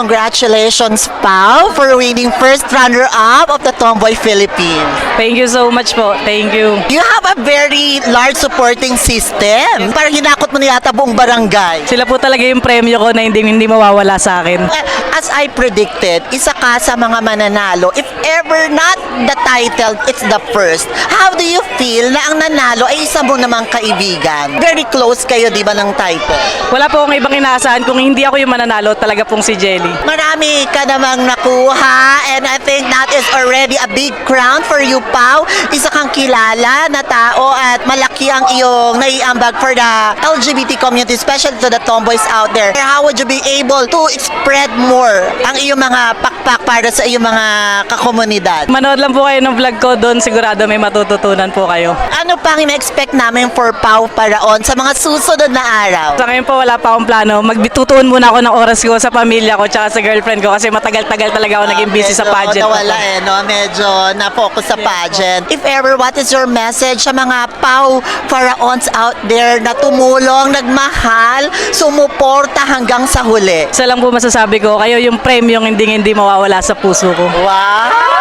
congratulations, Pau, for winning first runner-up of the Tomboy Philippines. Thank you so much po. Thank you. You have a very large supporting system. Parang hinakot mo na yata buong barangay. Sila po talaga yung premyo ko na hindi, hindi mawawala sa akin. As I predicted, isa ka sa mga mananalo. If ever not the title, it's the first. How do you feel na ang nanalo ay isa mo namang kaibigan? Very close kayo, di ba, ng title? Wala po akong ibang inaasahan kung hindi ako yung mananalo, talaga pong si Jelly. Marami ka namang nakuha and I think that is already a big crown for you, Pau. Isa kang kilala na tao at malaki ang iyong naiambag for the LGBT community, especially to the tomboys out there. How would you be able to spread more ang iyong mga pakpak para sa iyong mga kakomunidad? Manood lang po kayo ng vlog ko doon, sigurado may matututunan po kayo. Ano pang ina-expect namin for Pau Paraon sa mga susunod na araw? Sa ngayon po wala pa akong plano. Magbitutuon muna ako ng oras ko sa pamilya ko tsaka sa girlfriend ko kasi matagal-tagal talaga ako naging busy sa pageant. Nawala eh, no? Medyo na-focus sa pageant. If ever, what is your message sa mga Pau Faraons out there na tumulong, nagmahal, sumuporta hanggang sa huli? Isa lang po masasabi ko, kayo yung premyong hindi hindi mawawala sa puso ko. Wow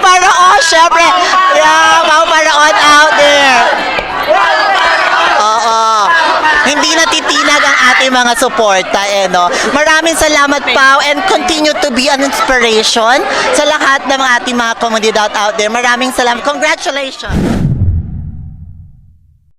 Faraon, syempre. Yeah, Pau Faraon out there. Oo. Hindi natitinag ang ating mga suporta, eh, no? Maraming salamat, Pau, and continue to be an inspiration sa lahat ng ating mga komunidad out there. Maraming salamat. Congratulations!